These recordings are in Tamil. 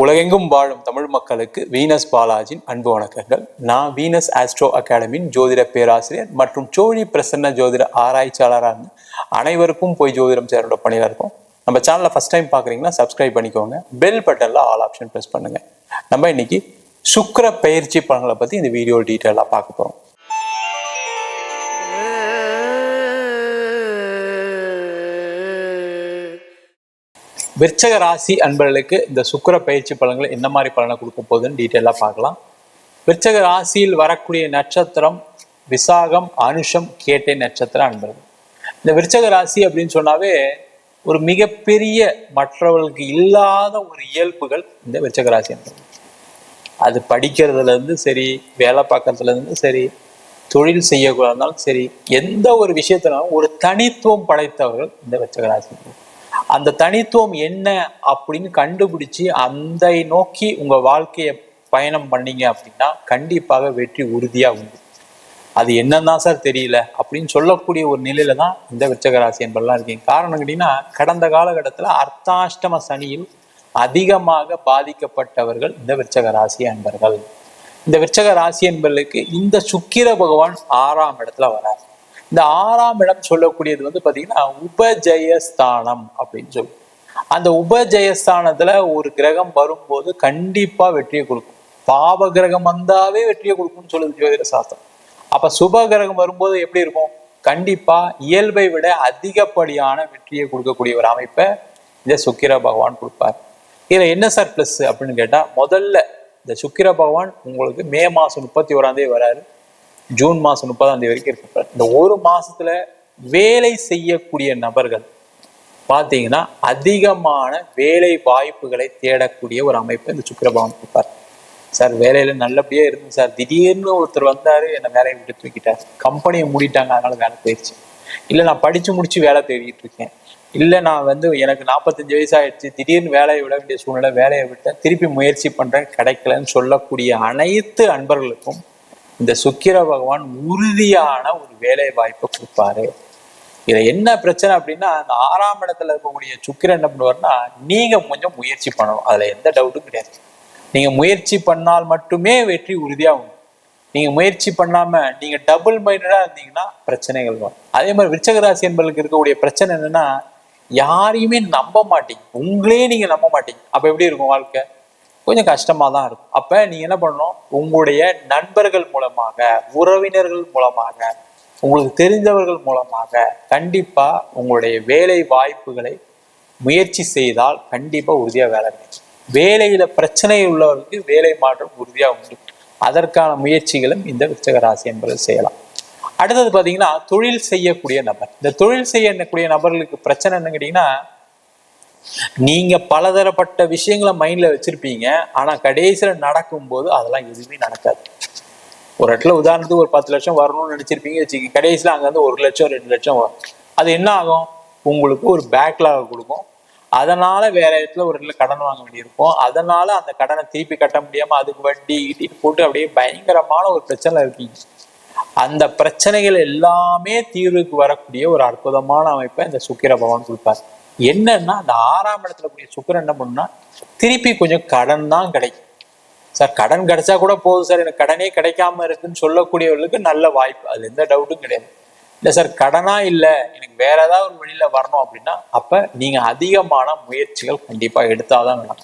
உலகெங்கும் வாழும் தமிழ் மக்களுக்கு வீனஸ் பாலாஜின் அன்பு வணக்கங்கள். நான் வீனஸ் ஆஸ்ட்ரோ அகாடமியின் ஜோதிட பேராசிரியர் மற்றும் சோழி பிரசன்ன ஜோதிட ஆராய்ச்சியாளராக அனைவருக்கும் போய் ஜோதிடம் சேரோட பணியில் இருக்கும். நம்ம சேனலில் ஃபஸ்ட் டைம் பார்க்குறீங்கன்னா சப்ஸ்கிரைப் பண்ணிக்கோங்க. பெல் பட்டனில் ஆல் ஆப்ஷன் ப்ரெஸ் பண்ணுங்கள் நம்ம இன்னைக்கு சுக்கர பயிற்சி பலன்களை பற்றி இந்த வீடியோ டீட்டெயிலாக பார்க்க போகிறோம் விற்சக ராசி அன்பர்களுக்கு இந்த சுக்கிர பயிற்சி பலன்கள் என்ன மாதிரி பலனை கொடுக்க போகுதுன்னு டீட்டெயிலாக பார்க்கலாம். விற்சக ராசியில் வரக்கூடிய நட்சத்திரம் விசாகம் அனுஷம் கேட்டை நட்சத்திரம் அன்பர்கள். இந்த விற்சக ராசி அப்படின்னு சொன்னாவே ஒரு மிகப்பெரிய மற்றவர்களுக்கு இல்லாத ஒரு இயல்புகள் இந்த விற்சக ராசி அன்பர்கள். அது படிக்கிறதுலேருந்து சரி வேலை பார்க்கறதுலேருந்து சரி தொழில் செய்யக்கூடாதுனாலும் சரி எந்த ஒரு விஷயத்தினாலும் ஒரு தனித்துவம் படைத்தவர்கள் இந்த விற்சக ராசி அன்பர்கள். அந்த தனித்துவம் என்ன அப்படின்னு கண்டுபிடிச்சு அந்த நோக்கி உங்க வாழ்க்கையை பயணம் பண்ணீங்க அப்படின்னா கண்டிப்பாக வெற்றி உறுதியா உண்டு. அது என்னன்னா சார் தெரியல அப்படின்னு சொல்லக்கூடிய ஒரு நிலையில தான் இந்த விருச்சக ராசி என்பதெல்லாம் இருக்கீங்க. காரணம் கேட்டீங்கன்னா கடந்த காலகட்டத்தில் அர்த்தாஷ்டம சனியில் அதிகமாக பாதிக்கப்பட்டவர்கள் இந்த விருச்சக ராசி அன்பர்கள். இந்த விருச்சக ராசி என்பர்களுக்கு இந்த சுக்கிர பகவான் ஆறாம் இடத்துல வரார். இந்த ஆறாம் இடம் சொல்லக்கூடியது வந்து பார்த்தீங்கன்னா உபஜயஸ்தானம் அப்படின்னு சொல்லுவோம். அந்த உபஜயஸ்தானத்துல ஒரு கிரகம் வரும்போது கண்டிப்பா வெற்றியை கொடுக்கும். பாவ கிரகம் வந்தாவே வெற்றியை கொடுக்கும்னு சொல்லுது ஜோதிட சாஸ்திரம். அப்ப சுப கிரகம் வரும்போது எப்படி இருக்கும்? கண்டிப்பா இயல்பை விட அதிகப்படியான வெற்றியை கொடுக்கக்கூடிய ஒரு அமைப்பை இந்த சுக்கிர பகவான் கொடுப்பார். இதுல என்ன சார் பிளஸ் அப்படின்னு கேட்டா முதல்ல இந்த சுக்கிர பகவான் உங்களுக்கு மே மாசம் முப்பத்தி ஓராம் வராரு. ஜூன் மாசம் முப்பதாம் தேதி வரைக்கும் இருப்பார் இந்த ஒரு மாசத்துல வேலை செய்யக்கூடிய நபர்கள் பார்த்தீங்கன்னா அதிகமான வேலை வாய்ப்புகளை தேடக்கூடிய ஒரு அமைப்பு இந்த சுக்கிர கொடுப்பார். சார் வேலையில நல்லபடியா இருந்து சார். திடீர்னு ஒருத்தர் வந்தாரு என்னை வேலையை விட்டு தூக்கிட்டார். கம்பெனியை மூடிட்டாங்க அதனால வேலை போயிடுச்சு இல்லை நான் படிச்சு முடிச்சு வேலை தேடிட்டு இருக்கேன். இல்லை நான் வந்து எனக்கு நாற்பத்தஞ்சு வயசு ஆயிடுச்சு. திடீர்னு வேலையை விட வேண்டிய சூழ்நிலை வேலையை விட்டேன் திருப்பி முயற்சி பண்றேன் கிடைக்கலன்னு சொல்லக்கூடிய அனைத்து அன்பர்களுக்கும் இந்த சுக்கிர பகவான் உறுதியான ஒரு வேலை வாய்ப்பை கொடுப்பாரு. இதுல என்ன பிரச்சனை அப்படின்னா அந்த ஆறாம் இடத்துல இருக்கக்கூடிய சுக்கிரன் என்ன பண்ணுவாருன்னா நீங்க கொஞ்சம் முயற்சி பண்ணணும். அதுல எந்த டவுட்டும் கிடையாது. நீங்க முயற்சி பண்ணால் மட்டுமே வெற்றி உறுதியா உண்டு நீங்க முயற்சி பண்ணாம நீங்க டபுள் மைண்டடா இருந்தீங்கன்னா பிரச்சனைகள் வரும். அதே மாதிரி விருச்சகராசி என்பர்களுக்கு இருக்கக்கூடிய பிரச்சனை என்னன்னா யாரையுமே நம்ப மாட்டீங்க. உங்களே நீங்க நம்ப மாட்டீங்க. அப்ப எப்படி இருக்கும் வாழ்க்கை? கொஞ்சம் கஷ்டமா தான் இருக்கும். அப்ப நீங்க என்ன பண்ணணும்? உங்களுடைய நண்பர்கள் மூலமாக உறவினர்கள் மூலமாக உங்களுக்கு தெரிந்தவர்கள் மூலமாக கண்டிப்பா உங்களுடைய வேலை வாய்ப்புகளை முயற்சி செய்தால் கண்டிப்பா உறுதியா வேலை கிடைக்கும். வேலையில பிரச்சனை உள்ளவர்களுக்கு வேலை மாற்றம் உறுதியா உண்டு. அதற்கான முயற்சிகளும் இந்த விருச்சக ராசி என்பதில் செய்யலாம். அடுத்தது பாத்தீங்கன்னா தொழில் செய்யக்கூடிய நபர். இந்த தொழில் செய்யக்கூடிய நபர்களுக்கு பிரச்சனை என்ன கேட்டீங்கன்னா நீங்க பலதரப்பட்ட விஷயங்களை மைண்ட்ல வச்சிருப்பீங்க. ஆனா கடைசியில நடக்கும்போது அதெல்லாம் எதுவுமே நடக்காது. ஒரு இடத்துல உதாரணத்துக்கு ஒரு பத்து லட்சம் வரணும்னு நினைச்சிருப்பீங்க. வச்சுக்க கடைசியில அங்க வந்து ஒரு லட்சம் ரெண்டு லட்சம் வரும். அது என்ன ஆகும்? உங்களுக்கு ஒரு பேக்லாக கொடுக்கும். அதனால வேற இடத்துல ஒரு இடத்துல கடன் வாங்க வேண்டியிருக்கும். அதனால அந்த கடனை திருப்பி கட்ட முடியாம அதுக்கு வட்டி இட்டிட்டு போட்டு அப்படியே பயங்கரமான ஒரு பிரச்சனை இருக்கீங்க. அந்த பிரச்சனைகள் எல்லாமே தீர்வுக்கு வரக்கூடிய ஒரு அற்புதமான அமைப்பை இந்த சுக்கிர பகவான் கொடுப்பார். என்னன்னா அந்த ஆறாம் இடத்துல கூடிய சுக்கரன் என்ன பண்ணுன்னா திருப்பி கொஞ்சம் கடன் தான் கிடைக்கும். சார் கடன் கிடைச்சா கூட போதும் சார். எனக்கு கடனே கிடைக்காம இருக்குன்னு சொல்லக்கூடியவர்களுக்கு நல்ல வாய்ப்பு. அது எந்த டவுட்டும் கிடையாது. இல்லை சார் கடனா இல்லை எனக்கு வேற ஏதாவது ஒரு வழியில வரணும் அப்படின்னா அப்ப நீங்க அதிகமான முயற்சிகள் கண்டிப்பா எடுத்தாதான் வேணும்.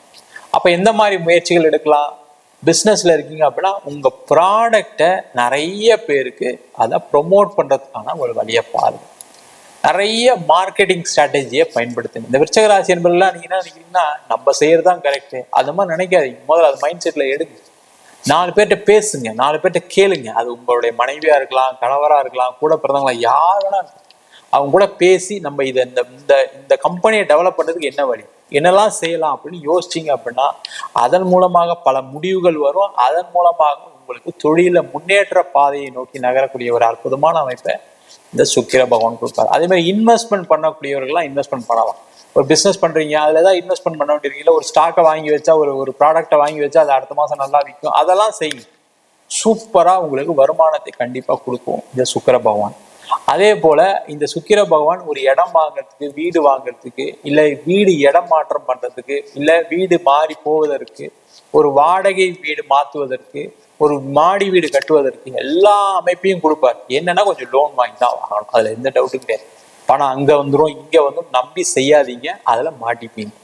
அப்ப எந்த மாதிரி முயற்சிகள் எடுக்கலாம்? பிஸ்னஸ்ல இருக்கீங்க அப்படின்னா உங்க ப்ராடக்டை நிறைய பேருக்கு அதை ப்ரொமோட் பண்றதுக்கான ஒரு வழியை பாருங்க. நிறைய மார்க்கெட்டிங் ஸ்ட்ராட்டஜியை பயன்படுத்துங்க இந்த விருச்சக ராசி என்பதெல்லாம் நீங்க என்ன நினைக்கிறீங்கன்னா நம்ம செய்யறது தான் கரெக்ட் அது மாதிரி நினைக்காதீங்க. முதல்ல அது மைண்ட் செட்ல எடுங்க. நாலு பேர்கிட்ட பேசுங்க. நாலு பேர்கிட்ட கேளுங்க. அது உங்களுடைய மனைவியா இருக்கலாம் கணவரா இருக்கலாம் கூட பிறந்தவங்களா யார் வேணா அவங்க கூட பேசி நம்ம இதை இந்த இந்த இந்த கம்பெனியை டெவலப் பண்ணுறதுக்கு என்ன வழி? என்னெல்லாம் செய்யலாம் அப்படின்னு யோசிச்சீங்க அப்படின்னா அதன் மூலமாக பல முடிவுகள் வரும். அதன் மூலமாக உங்களுக்கு தொழில முன்னேற்ற பாதையை நோக்கி நகரக்கூடிய ஒரு அற்புதமான அமைப்பை இந்த சுக்கிர பகவான் கொடுப்பாரு. அதே மாதிரி இன்வெஸ்ட்மெண்ட் பண்ணக்கூடியவர்கள்லாம் இன்வெஸ்ட்மெண்ட் பண்ணலாம். ஒரு பிஸ்னஸ் பண்றீங்க அதுல ஏதாவது இன்வெஸ்ட்மெண்ட் பண்ண வேண்டியிருக்கீங்களா ஒரு ஸ்டாக்கை வாங்கி வச்சா ஒரு ஒரு ப்ராடக்ட்டை வாங்கி வச்சா அது அடுத்த மாதம் நல்லா விற்கும். அதெல்லாம் செய்யும் சூப்பரா உங்களுக்கு வருமானத்தை கண்டிப்பா கொடுக்கும் இந்த சுக்கர பகவான். அதே போல இந்த சுக்கிர பகவான் ஒரு இடம் வாங்குறதுக்கு வீடு வாங்குறதுக்கு இல்ல வீடு இடம் மாற்றம் பண்றதுக்கு இல்ல வீடு மாறி போவதற்கு ஒரு வாடகை வீடு மாற்றுவதற்கு ஒரு மாடி வீடு கட்டுவதற்கு எல்லா அமைப்பையும் கொடுப்பார். என்னன்னா கொஞ்சம் லோன் வாங்கி தான் வாங்கணும். அதில் எந்த டவுட்டும் கிடையாது. பணம் அங்கே வந்துடும் இங்கே வந்துடும் நம்பி செய்யாதீங்க. அதில் மாட்டிப்பீங்க.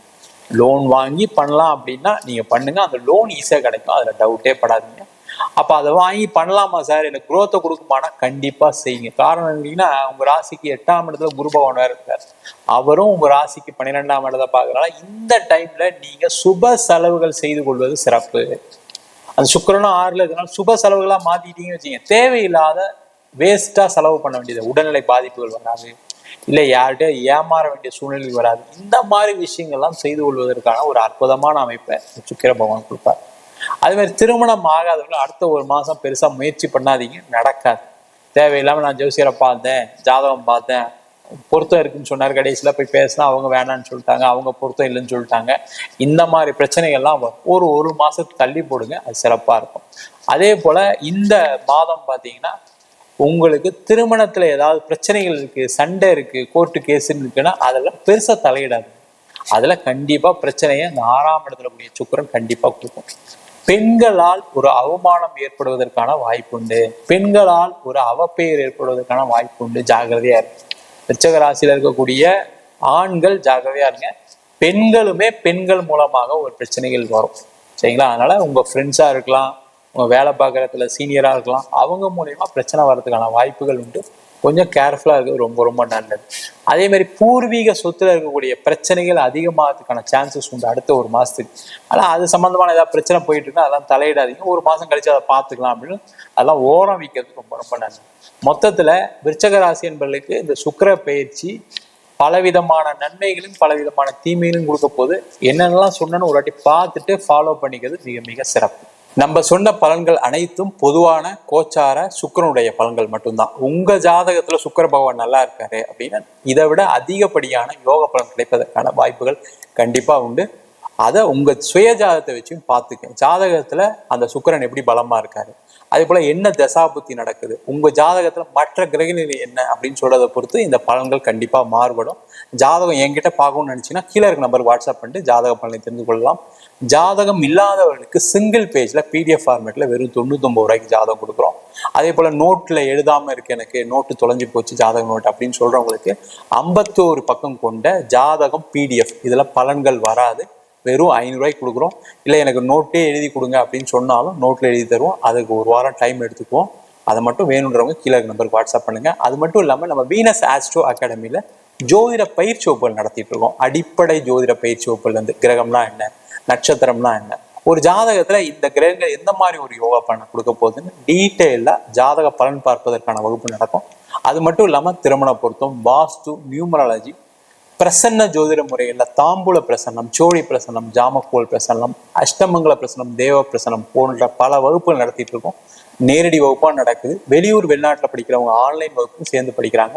லோன் வாங்கி பண்ணலாம் அப்படின்னா நீங்கள் பண்ணுங்க. அந்த லோன் ஈஸியாக கிடைக்கும். அதில் டவுட்டே படாதீங்க. அப்ப அதை வாங்கி பண்ணலாமா சார் எனக்கு குரோத்தை கொடுக்குமானா கண்டிப்பா செய்யுங்க. காரணம் என்னன்னா உங்க ராசிக்கு எட்டாம் இடத்துல குரு பகவான் வேறு இருக்கார். அவரும் உங்க ராசிக்கு பன்னிரெண்டாம் இடத்தை பார்க்குறனால இந்த டைம்ல நீங்க சுப செலவுகள் செய்து கொள்வது சிறப்பு. அந்த சுக்கரனும் ஆறுல இருக்கிறனால சுப செலவுகளாக மாத்திட்டீங்கன்னு வச்சுங்க தேவையில்லாத வேஸ்ட்டாக செலவு பண்ண வேண்டியது. உடல்நிலை பாதிப்புகள் வராது. இல்லை யார்கிட்ட ஏமாற வேண்டிய சூழ்நிலை வராது. இந்த மாதிரி விஷயங்கள்லாம் செய்து கொள்வதற்கான ஒரு அற்புதமான அமைப்பை சுக்கிர பகவான் கொடுப்பார். அது மாதிரி திருமணம் ஆகாதவங்க அடுத்த ஒரு மாசம் பெருசா முயற்சி பண்ணாதீங்க. நடக்காது. தேவையில்லாம நான் ஜோசியரை பார்த்தேன் ஜாதகம் பார்த்தேன் பொருத்தம் இருக்குன்னு சொன்னார். கடைசியில போய் பேசினா அவங்க வேணான்னு சொல்லிட்டாங்க அவங்க பொருத்தம் இல்லைன்னு சொல்லிட்டாங்க. இந்த மாதிரி பிரச்சனைகள்லாம் வரும். ஒரு ஒரு மாசத்துக்கு தள்ளி போடுங்க அது சிறப்பா இருக்கும். அதே போல இந்த மாதம் பார்த்தீங்கன்னா உங்களுக்கு திருமணத்துல ஏதாவது பிரச்சனைகள் இருக்கு சண்டை இருக்கு கோர்ட்டு கேஸ் இருக்குன்னா அதெல்லாம் பெருசா தலையிடாது அதுல கண்டிப்பா பிரச்சனையை அந்த ஆறாம் இடத்துல கூடிய சுக்கிரன் கண்டிப்பா கொடுக்கும். பெண்களால் ஒரு அவமானம் ஏற்படுவதற்கான வாய்ப்பு உண்டு பெண்களால் ஒரு அவப்பெயர் ஏற்படுவதற்கான வாய்ப்பு உண்டு ஜாகிரதையா இருக்கு விருச்சக ராசியில இருக்கக்கூடிய ஆண்கள் ஜாகிரதையா இருங்க. பெண்களுமே பெண்கள் மூலமாக ஒரு பிரச்சனைகள் வரும். சரிங்களா? அதனால உங்க ஃப்ரெண்ட்ஸா இருக்கலாம் உங்க வேலை பார்க்குற இடத்துல சீனியரா இருக்கலாம் அவங்க மூலயமா பிரச்சனை வர்றதுக்கான வாய்ப்புகள் உண்டு. கொஞ்சம் கேர்ஃபுல்லா இருக்கிறது ரொம்ப ரொம்ப நல்லது. அதே மாதிரி பூர்வீக சொத்துல இருக்கக்கூடிய பிரச்சனைகள் அதிகமாகிறதுக்கான சான்சஸ் உண்டு அடுத்த ஒரு மாசத்துக்கு ஆனால் அது சம்பந்தமான ஏதாவது பிரச்சனை போயிட்டு இருந்தா அதெல்லாம் தலையிடாதீங்க. ஒரு மாசம் கழிச்சு அதை பார்த்துக்கலாம் அப்படின்னு அதெல்லாம் ஓரம் வைக்கிறது ரொம்ப ரொம்ப நன்றி. மொத்தத்துல விருச்சக ராசி என்பவர்களுக்கு இந்த சுக்கர பயிற்சி பலவிதமான நன்மைகளும் பலவிதமான தீமைகளும் கொடுக்க போது என்னென்னலாம் சொன்னேன்னு ஒரு வாட்டி பார்த்துட்டு ஃபாலோ பண்ணிக்கிறது மிக மிக சிறப்பு. நம்ம சொன்ன பலன்கள் அனைத்தும் பொதுவான கோச்சார சுக்கிரனுடைய பலன்கள் மட்டும்தான். உங்க ஜாதகத்துல சுக்கிர பகவான் நல்லா இருக்காரு அப்படின்னா இதை விட அதிகப்படியான யோக பலன் கிடைப்பதற்கான வாய்ப்புகள் கண்டிப்பா உண்டு. அதை உங்க சுய ஜாதகத்தை வச்சும் பார்த்துக்க. ஜாதகத்துல அந்த சுக்கிரன் எப்படி பலமா இருக்காரு? அதே போல என்ன தசாபுத்தி நடக்குது? உங்க ஜாதகத்துல மற்ற கிரகநிலை என்ன அப்படின்னு சொல்றதை பொறுத்து இந்த பலன்கள் கண்டிப்பா மாறுபடும். ஜாதகம் என்கிட்ட பார்க்கணும்னு நினச்சிங்கன்னா கீழே இருக்க நம்பர் வாட்ஸ்அப் பண்ணிட்டு ஜாதக பலனை தெரிந்து கொள்ளலாம். ஜாதகம் இல்லாதவர்களுக்கு சிங்கிள் பேஜில் பிடிஎஃப் ஃபார்மேட்டில் வெறும் தொண்ணூத்தொம்பது ரூபாய்க்கு ஜாதகம் கொடுக்குறோம். அதே போல் நோட்டில் எழுதாமல் இருக்கு எனக்கு நோட்டு தொலைஞ்சு போச்சு ஜாதகம் நோட் அப்படின்னு சொல்கிறவங்களுக்கு ஐம்பத்தோரு பக்கம் கொண்ட ஜாதகம் பிடிஎஃப் இதில் பலன்கள் வராது. வெறும் ஐநூறுரூவாய்க்கு கொடுக்குறோம். இல்லை எனக்கு நோட்டே எழுதி கொடுங்க அப்படின்னு சொன்னாலும் நோட்டில் எழுதி தருவோம். அதுக்கு ஒரு வாரம் டைம் எடுத்துக்குவோம். அதை மட்டும் வேணுன்றவங்க கீழே நம்பருக்கு வாட்ஸ்அப் பண்ணுங்கள் அது மட்டும் இல்லாமல் நம்ம வீனஸ் ஆஸ்ட்ரோ அகாடமியில் ஜோதிட பயிற்சி வகுப்புகள் நடத்திட்டு இருக்கோம் அடிப்படை ஜோதிட பயிற்சி வகுப்புகள் வந்து கிரகம்னா என்ன? நட்சத்திரம்னா என்ன? ஒரு ஜாதகத்துல இந்த கிரகங்கள் எந்த மாதிரி ஒரு யோகா பலனை கொடுக்க போகுதுன்னு டீட்டெயிலாக ஜாதக பலன் பார்ப்பதற்கான வகுப்பு நடக்கும். அது மட்டும் இல்லாமல் திருமண பொருத்தம் வாஸ்து நியூமராலஜி பிரசன்ன ஜோதிட முறையில் தாம்பூல பிரசன்னம் சோழி பிரசன்னம் ஜாமக்கோல் பிரசன்னம் அஷ்டமங்கல பிரசன்னம் தேவ பிரசன்னம் போன்ற பல வகுப்புகள் நடத்திட்டு இருக்கோம் நேரடி வகுப்பாக நடக்குது. வெளியூர் வெளிநாட்டில் படிக்கிறவங்க ஆன்லைன் வகுப்பும் சேர்ந்து படிக்கிறாங்க.